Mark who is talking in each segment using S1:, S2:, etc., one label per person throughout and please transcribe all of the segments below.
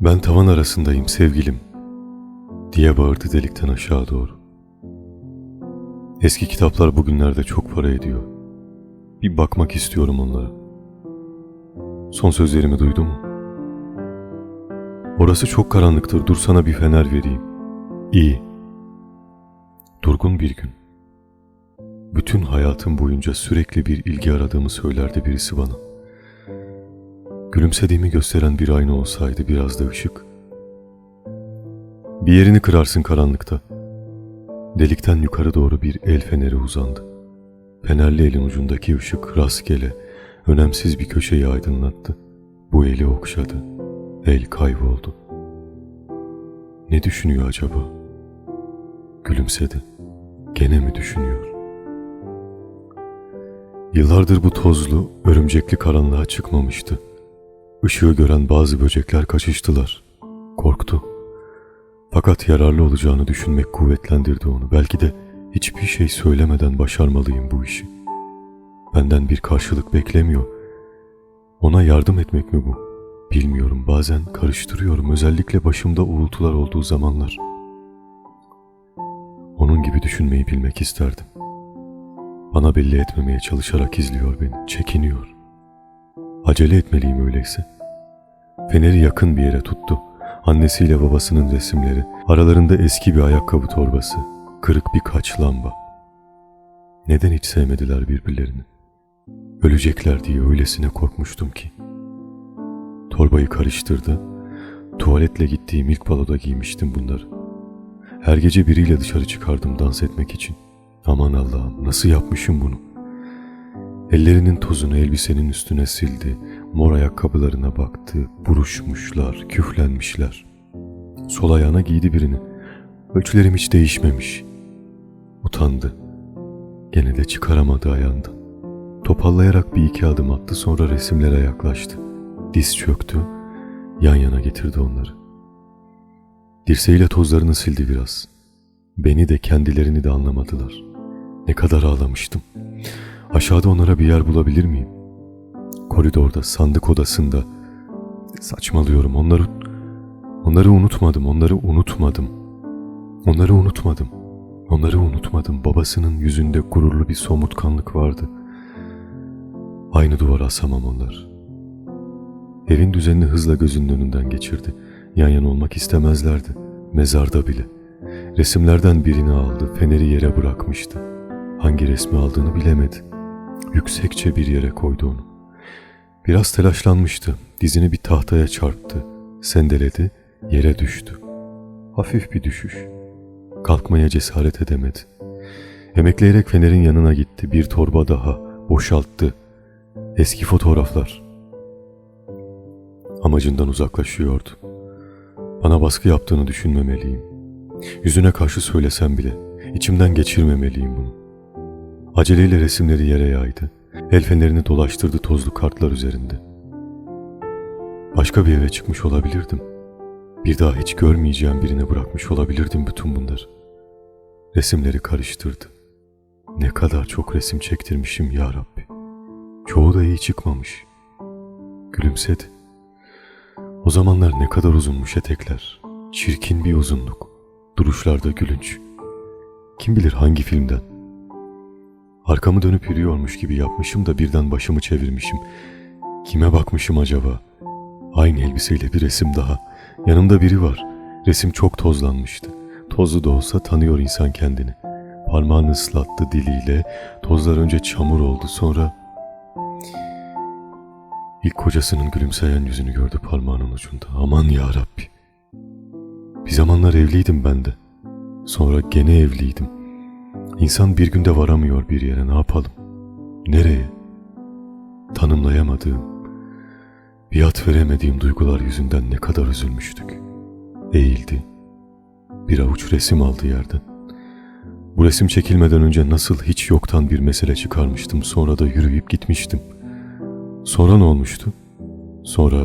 S1: Ben tavan arasındayım sevgilim diye bağırdı delikten aşağı doğru. Eski kitaplar bugünlerde çok para ediyor. Bir bakmak istiyorum onlara. Son sözlerimi duydu mu? Orası çok karanlıktır. Dur sana bir fener vereyim. İyi. Durgun bir gün. Bütün hayatım boyunca sürekli bir ilgi aradığımı söylerdi birisi bana. Gülümsediğimi gösteren bir ayna olsaydı biraz da ışık. Bir yerini kırarsın karanlıkta. Delikten yukarı doğru bir el feneri uzandı. Fenerli elin ucundaki ışık rastgele, önemsiz bir köşeyi aydınlattı. Bu eli okşadı. El kayboldu. Ne düşünüyor acaba? Gülümsedi. Gene mi düşünüyor? Yıllardır bu tozlu, örümcekli karanlığa çıkmamıştı. Işığı gören bazı böcekler kaçıştılar. Korktu. Fakat yararlı olacağını düşünmek kuvvetlendirdi onu. Belki de hiçbir şey söylemeden başarmalıyım bu işi. Benden bir karşılık beklemiyor. Ona yardım etmek mi bu? Bilmiyorum. Bazen karıştırıyorum. Özellikle başımda uğultular olduğu zamanlar. Onun gibi düşünmeyi bilmek isterdim. Bana belli etmemeye çalışarak izliyor beni. Çekiniyor. Acele etmeliyim öyleyse. Feneri yakın bir yere tuttu. Annesiyle babasının resimleri, aralarında eski bir ayakkabı torbası, kırık birkaç lamba. Neden hiç sevmediler birbirlerini? Ölecekler diye öylesine korkmuştum ki. Torbayı karıştırdı. Tuvaletle gittiğim ilk baloda giymiştim bunları. Her gece biriyle dışarı çıkardım dans etmek için. Aman Allah'ım nasıl yapmışım bunu? Ellerinin tozunu elbisenin üstüne sildi. Mor ayakkabılarına baktı. Buruşmuşlar, küflenmişler. Sol ayağına giydi birini. Ölçülerim hiç değişmemiş. Utandı. Gene de çıkaramadı ayağından. Topallayarak bir iki adım attı sonra resimlere yaklaştı. Diz çöktü. Yan yana getirdi onları. Dirseğiyle tozlarını sildi biraz. Beni de kendilerini de anlamadılar. Ne kadar ağlamıştım. Aşağıda onlara bir yer bulabilir miyim? Koridorda, sandık odasında. Saçmalıyorum. Onları onları unutmadım. Onları unutmadım. Onları unutmadım. Onları unutmadım. Babasının yüzünde gururlu bir somurtkanlık vardı. Aynı duvara asamam onlar. Evin düzenini hızla gözünün önünden geçirdi. Yan yana olmak istemezlerdi. Mezarda bile. Resimlerden birini aldı, feneri yere bırakmıştı. Hangi resmi aldığını bilemedi. Yüksekçe bir yere koydu onu. Biraz telaşlanmıştı. Dizini bir tahtaya çarptı. Sendeledi, yere düştü. Hafif bir düşüş. Kalkmaya cesaret edemedi. Emekleyerek fenerin yanına gitti. Bir torba daha boşalttı. Eski fotoğraflar. Amacından uzaklaşıyordu. Bana baskı yaptığını düşünmemeliyim. Yüzüne karşı söylesem bile içimden geçirmemeliyim bunu. Aceleyle resimleri yere yaydı. El fenerini dolaştırdı tozlu kartlar üzerinde. Başka bir eve çıkmış olabilirdim. Bir daha hiç görmeyeceğim birine bırakmış olabilirdim bütün bunları. Resimleri karıştırdı. Ne kadar çok resim çektirmişim ya Rabbi. Çoğu da iyi çıkmamış. Gülümsedi. O zamanlar ne kadar uzunmuş etekler. Çirkin bir uzunluk. Duruşlarda gülünç. Kim bilir hangi filmden. Arkamı dönüp yürüyormuş gibi yapmışım da birden başımı çevirmişim. Kime bakmışım acaba? Aynı elbiseyle bir resim daha. Yanımda biri var. Resim çok tozlanmıştı. Tozlu da olsa tanıyor insan kendini. Parmağını ıslattı diliyle. Tozlar önce çamur oldu sonra... İlk kocasının gülümseyen yüzünü gördü parmağının ucunda. Aman ya Rabbi. Bir zamanlar evliydim ben de. Sonra gene evliydim. İnsan bir günde varamıyor bir yere ne yapalım? Nereye? Tanımlayamadığım, bir at veremediğim duygular yüzünden ne kadar üzülmüştük. Eğildi. Bir avuç resim aldı yerden. Bu resim çekilmeden önce nasıl hiç yoktan bir mesele çıkarmıştım sonra da yürüyüp gitmiştim. Sonra ne olmuştu? Sonra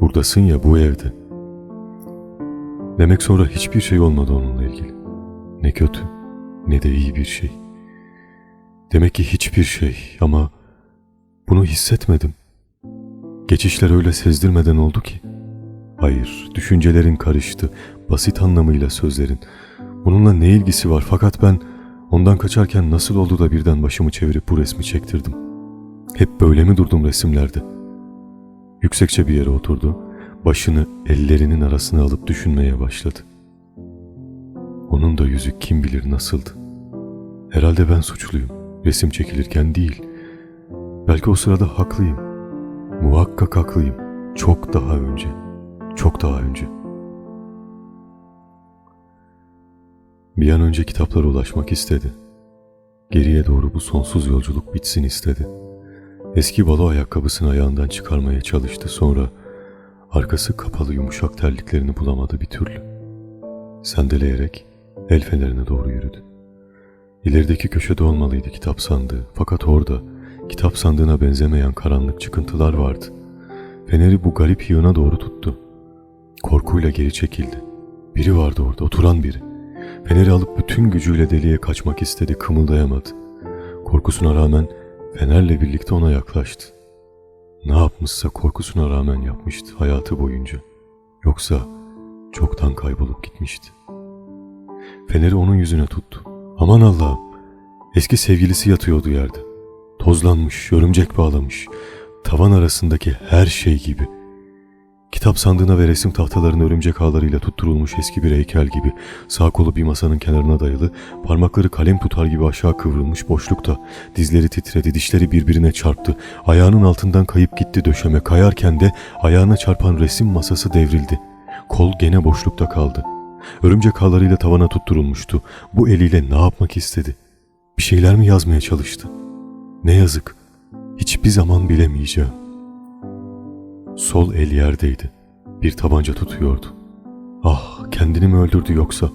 S1: buradasın ya bu evde. Demek sonra hiçbir şey olmadı onunla ilgili. Ne kötü ne de iyi bir şey. Demek ki hiçbir şey ama bunu hissetmedim. Geçişler öyle sezdirmeden oldu ki. Hayır, düşüncelerin karıştı, basit anlamıyla sözlerin. Bununla ne ilgisi var fakat ben ondan kaçarken nasıl oldu da birden başımı çevirip bu resmi çektirdim. Hep böyle mi durdum resimlerde? Yüksekçe bir yere oturdu, başını ellerinin arasına alıp düşünmeye başladı. Onun da yüzü kim bilir nasıldı. Herhalde ben suçluyum. Resim çekilirken değil. Belki o sırada haklıyım. Muhakkak haklıyım. Çok daha önce. Çok daha önce. Bir an önce kitaplara ulaşmak istedi. Geriye doğru bu sonsuz yolculuk bitsin istedi. Eski balo ayakkabısını ayağından çıkarmaya çalıştı sonra arkası kapalı yumuşak terliklerini bulamadı bir türlü. Sendeleyerek el fenerine doğru yürüdü. İlerideki köşede olmalıydı kitap sandığı fakat orada kitap sandığına benzemeyen karanlık çıkıntılar vardı. Feneri bu garip yığına doğru tuttu. Korkuyla geri çekildi. Biri vardı orada, oturan biri. Feneri alıp bütün gücüyle deliğe kaçmak istedi, kımıldayamadı. Korkusuna rağmen fenerle birlikte ona yaklaştı. Ne yapmışsa korkusuna rağmen yapmıştı hayatı boyunca. Yoksa çoktan kaybolup gitmişti. Feneri onun yüzüne tuttu. Aman Allah'ım, eski sevgilisi yatıyordu yerde. Tozlanmış, örümcek bağlamış, tavan arasındaki her şey gibi. Kitap sandığına ve resim tahtalarına örümcek ağlarıyla tutturulmuş eski bir heykel gibi sağ kolu bir masanın kenarına dayalı, parmakları kalem tutar gibi aşağı kıvrılmış boşlukta. Dizleri titredi, dişleri birbirine çarptı. Ayağının altından kayıp gitti döşeme. Kayarken de ayağına çarpan resim masası devrildi. Kol gene boşlukta kaldı. Örümcek ağlarıyla tavana tutturulmuştu. Bu eliyle ne yapmak istedi? Bir şeyler mi yazmaya çalıştı? Ne yazık. Hiçbir zaman bilemeyeceğim. Sol el yerdeydi. Bir tabanca tutuyordu. Ah kendini mi öldürdü yoksa?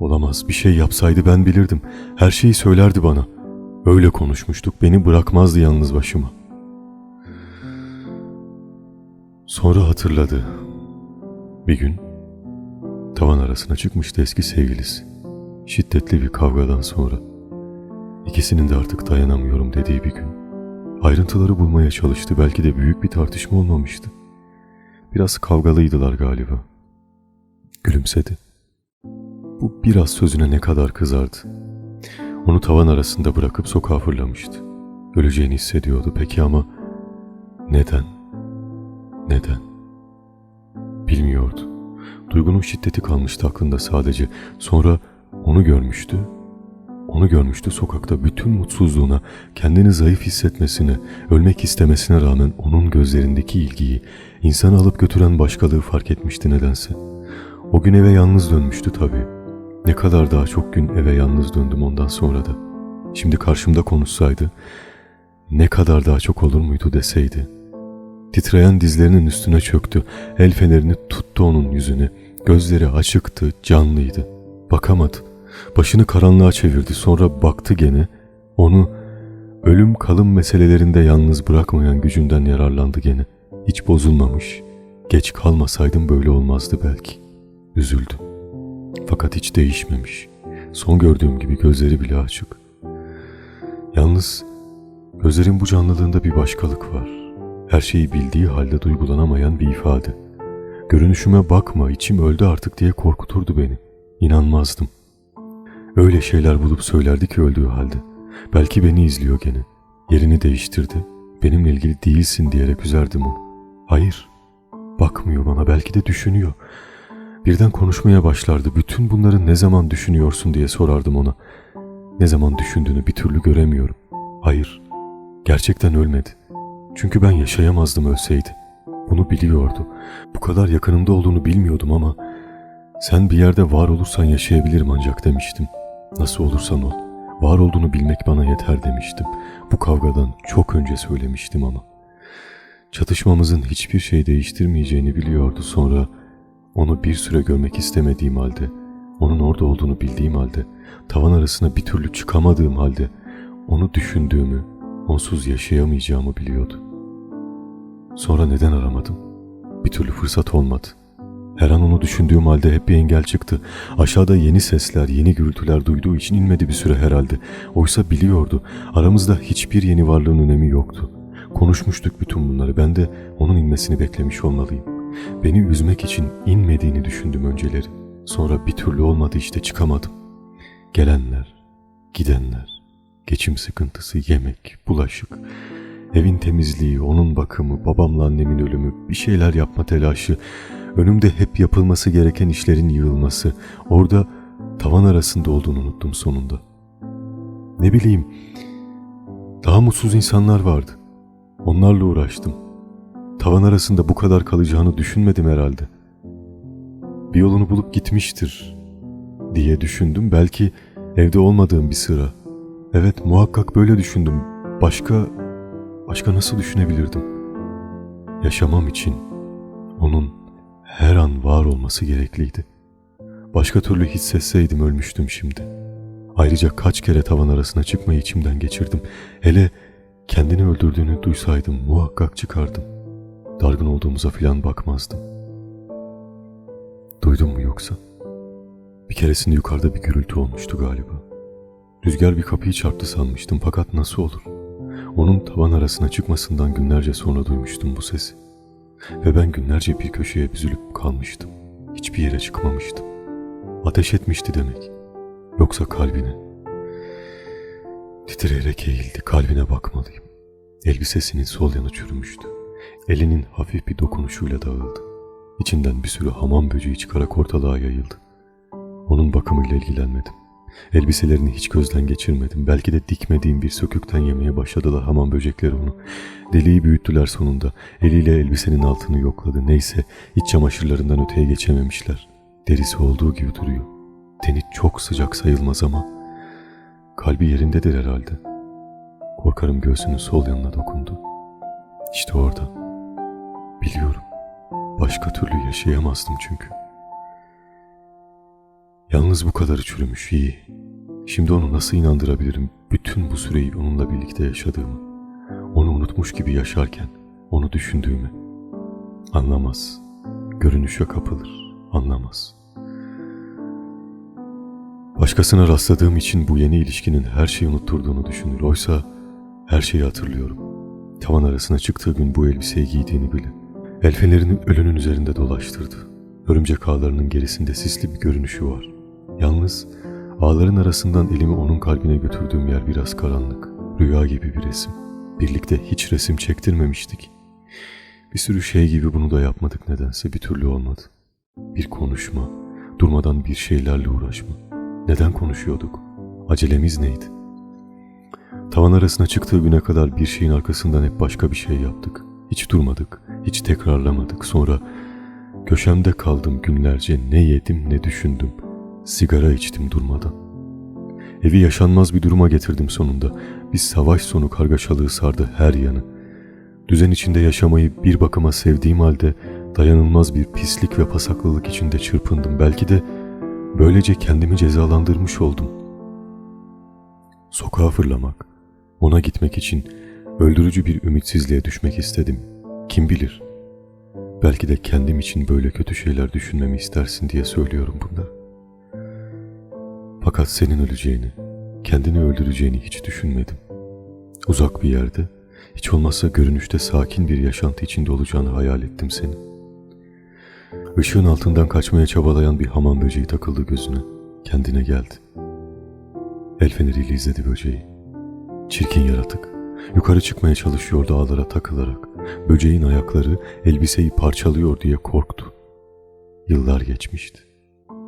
S1: Olamaz bir şey yapsaydı ben bilirdim. Her şeyi söylerdi bana. Öyle konuşmuştuk beni bırakmazdı yalnız başıma. Sonra hatırladı. Bir gün tavan arasına çıkmıştı eski sevgilisi. Şiddetli bir kavgadan sonra. İkisinin de artık dayanamıyorum dediği bir gün. Ayrıntıları bulmaya çalıştı. Belki de büyük bir tartışma olmamıştı. Biraz kavgalıydılar galiba. Gülümsedi. Bu biraz sözüne ne kadar kızardı. Onu tavan arasında bırakıp sokağa fırlamıştı. Öleceğini hissediyordu peki ama neden? Neden? Bilmiyordu. Duygunun şiddeti kalmıştı aklında sadece. Sonra onu görmüştü onu görmüştü sokakta bütün mutsuzluğuna, kendini zayıf hissetmesine, ölmek istemesine rağmen onun gözlerindeki ilgiyi, insanı alıp götüren başkalığı fark etmişti nedense. O gün eve yalnız dönmüştü tabii. Ne kadar daha çok gün eve yalnız döndüm ondan sonra da. Şimdi karşımda konuşsaydı, ne kadar daha çok olur muydu deseydi. Titreyen dizlerinin üstüne çöktü, el fenerini tuttu onun yüzüne. Gözleri açıktı, canlıydı. Bakamadı. Başını karanlığa çevirdi sonra baktı gene. Onu ölüm kalım meselelerinde yalnız bırakmayan gücünden yararlandı gene. Hiç bozulmamış. Geç kalmasaydım böyle olmazdı belki. Üzüldü. Fakat hiç değişmemiş. Son gördüğüm gibi gözleri bile açık. Yalnız gözlerin bu canlılığında bir başkalık var. Her şeyi bildiği halde duygulanamayan bir ifade. Görünüşüme bakma içim öldü artık diye korkuturdu beni. İnanmazdım. Öyle şeyler bulup söylerdi ki öldüğü halde. Belki beni izliyor gene. Yerini değiştirdi. Benimle ilgili değilsin diyerek üzerdim onu. Hayır. Bakmıyor bana belki de düşünüyor. Birden konuşmaya başlardı. Bütün bunları ne zaman düşünüyorsun diye sorardım ona. Ne zaman düşündüğünü bir türlü göremiyorum. Hayır. Gerçekten ölmedi. Çünkü ben yaşayamazdım ölseydi. Bunu biliyordu. Bu kadar yakınımda olduğunu bilmiyordum ama sen bir yerde var olursan yaşayabilirim ancak demiştim. Nasıl olursan ol, var olduğunu bilmek bana yeter demiştim. Bu kavgadan çok önce söylemiştim ama. Çatışmamızın hiçbir şey değiştirmeyeceğini biliyordu sonra onu bir süre görmek istemediğim halde, onun orada olduğunu bildiğim halde, tavan arasına bir türlü çıkamadığım halde onu düşündüğümü, onsuz yaşayamayacağımı biliyordu. Sonra neden aramadım? Bir türlü fırsat olmadı.'' Her an onu düşündüğüm halde hep bir engel çıktı. Aşağıda yeni sesler, yeni gürültüler duyduğu için inmedi bir süre herhalde. Oysa biliyordu. Aramızda hiçbir yeni varlığın önemi yoktu. Konuşmuştuk bütün bunları. Ben de onun inmesini beklemiş olmalıyım. Beni üzmek için inmediğini düşündüm önceleri. Sonra bir türlü olmadı işte çıkamadım. Gelenler, gidenler, geçim sıkıntısı, yemek, bulaşık, evin temizliği, onun bakımı, babamla annemin ölümü, bir şeyler yapma telaşı, önümde hep yapılması gereken işlerin yığılması, orada tavan arasında olduğunu unuttum sonunda. Ne bileyim, daha mutsuz insanlar vardı. Onlarla uğraştım. Tavan arasında bu kadar kalacağını düşünmedim herhalde. Bir yolunu bulup gitmiştir diye düşündüm. Belki evde olmadığım bir sıra. Evet muhakkak böyle düşündüm. Başka başka nasıl düşünebilirdim? Yaşamam için onun her an var olması gerekliydi. Başka türlü hissetseydim ölmüştüm şimdi. Ayrıca kaç kere tavan arasına çıkmayı içimden geçirdim. Hele kendini öldürdüğünü duysaydım muhakkak çıkardım. Dargın olduğumuza filan bakmazdım. Duydun mu yoksa? Bir keresinde yukarıda bir gürültü olmuştu galiba. Rüzgar bir kapıyı çarptı sanmıştım fakat nasıl olur? Onun tavan arasına çıkmasından günlerce sonra duymuştum bu sesi. Ve ben günlerce bir köşeye büzülüp kalmıştım. Hiçbir yere çıkmamıştım. Ateş etmişti demek. Yoksa kalbine. Titreyerek eğildi. Kalbine bakmalıyım. Elbisesinin sol yanı çürümüştü. Elinin hafif bir dokunuşuyla dağıldı. İçinden bir sürü hamam böceği çıkarak ortalığa yayıldı. Onun bakımıyla ilgilenmedim. Elbiselerini hiç gözden geçirmedim. Belki de dikmediğim bir sökükten yemeye başladılar hamam böcekleri onu. Deliği büyüttüler sonunda. Eliyle elbisenin altını yokladı. Neyse iç çamaşırlarından öteye geçememişler. Derisi olduğu gibi duruyor. Teni çok sıcak sayılmaz ama kalbi yerindedir herhalde. Korkarım göğsünün sol yanına dokundu. İşte orada. Biliyorum. Başka türlü yaşayamazdım çünkü. Yalnız bu kadarı çürümüş iyi. Şimdi onu nasıl inandırabilirim bütün bu süreyi onunla birlikte yaşadığımı? Onu unutmuş gibi yaşarken onu düşündüğümü. Anlamaz. Görünüşe kapılır. Anlamaz. Başkasına rastladığım için bu yeni ilişkinin her şeyi unutturduğunu düşünür. Oysa her şeyi hatırlıyorum. Tavan arasına çıktığı gün bu elbiseyi giydiğini bile. El ölünün üzerinde dolaştırdı. Örümcek ağlarının gerisinde sisli bir görünüşü var. Yalnız ağların arasından elimi onun kalbine götürdüğüm yer biraz karanlık. Rüya gibi bir resim. Birlikte hiç resim çektirmemiştik. Bir sürü şey gibi bunu da yapmadık nedense bir türlü olmadı. Bir konuşma, durmadan bir şeylerle uğraşma. Neden konuşuyorduk? Acelemiz neydi? Tavan arasına çıktığı güne kadar bir şeyin arkasından hep başka bir şey yaptık. Hiç durmadık, hiç tekrarlamadık. Sonra köşemde kaldım günlerce ne yedim ne düşündüm. Sigara içtim durmadan. Evi yaşanmaz bir duruma getirdim sonunda. Bir savaş sonu kargaşalığı sardı her yanı. Düzen içinde yaşamayı bir bakıma sevdiğim halde dayanılmaz bir pislik ve pasaklılık içinde çırpındım. Belki de böylece kendimi cezalandırmış oldum. Sokağa fırlamak, ona gitmek için öldürücü bir ümitsizliğe düşmek istedim. Kim bilir? Belki de kendim için böyle kötü şeyler düşünmemi istersin diye söylüyorum bunları. Fakat senin öleceğini, kendini öldüreceğini hiç düşünmedim. Uzak bir yerde, hiç olmazsa görünüşte sakin bir yaşantı içinde olacağını hayal ettim senin. Işığın altından kaçmaya çabalayan bir hamam böceği takıldı gözüne. Kendine geldi. El feneriyle izledi böceği. Çirkin yaratık. Yukarı çıkmaya çalışıyordu ağlara takılarak. Böceğin ayakları elbiseyi parçalıyor diye korktu. Yıllar geçmişti.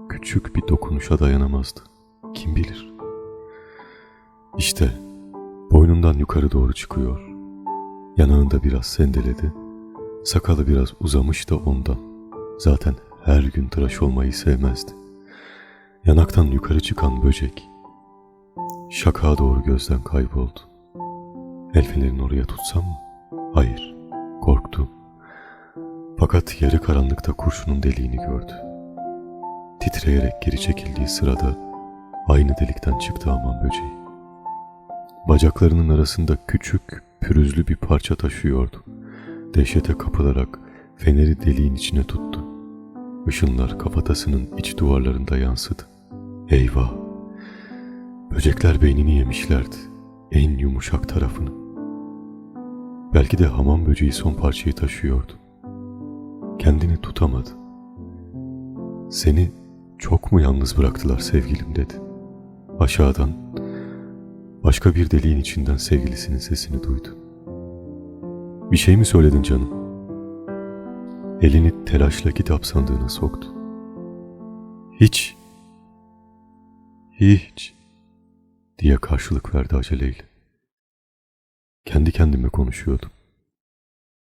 S1: Küçük bir dokunuşa dayanamazdı. Kim bilir? İşte boynundan yukarı doğru çıkıyor. Yanağında biraz sendeledi. Sakalı biraz uzamış da ondan. Zaten her gün tıraş olmayı sevmezdi. Yanaktan yukarı çıkan böcek şakağa doğru gözden kayboldu. El oraya tutsam mı? Hayır, korktu. Fakat yarı karanlıkta kurşunun deliğini gördü. Titreyerek geri çekildiği sırada aynı delikten çıktı aman böceği. Bacaklarının arasında küçük, pürüzlü bir parça taşıyordu. Dehşete kapılarak feneri deliğin içine tuttu. Işınlar kafatasının iç duvarlarında yansıdı. Eyvah! Böcekler beynini yemişlerdi. En yumuşak tarafını. Belki de hamam böceği son parçayı taşıyordu. Kendini tutamadı. Seni çok mu yalnız bıraktılar sevgilim dedi. Aşağıdan başka bir deliğin içinden sevgilisinin sesini duydu. Bir şey mi söyledin canım? Elini telaşla kitap sandığına soktu. Hiç, hiç diye karşılık verdi aceleyle. Kendi kendime konuşuyordum.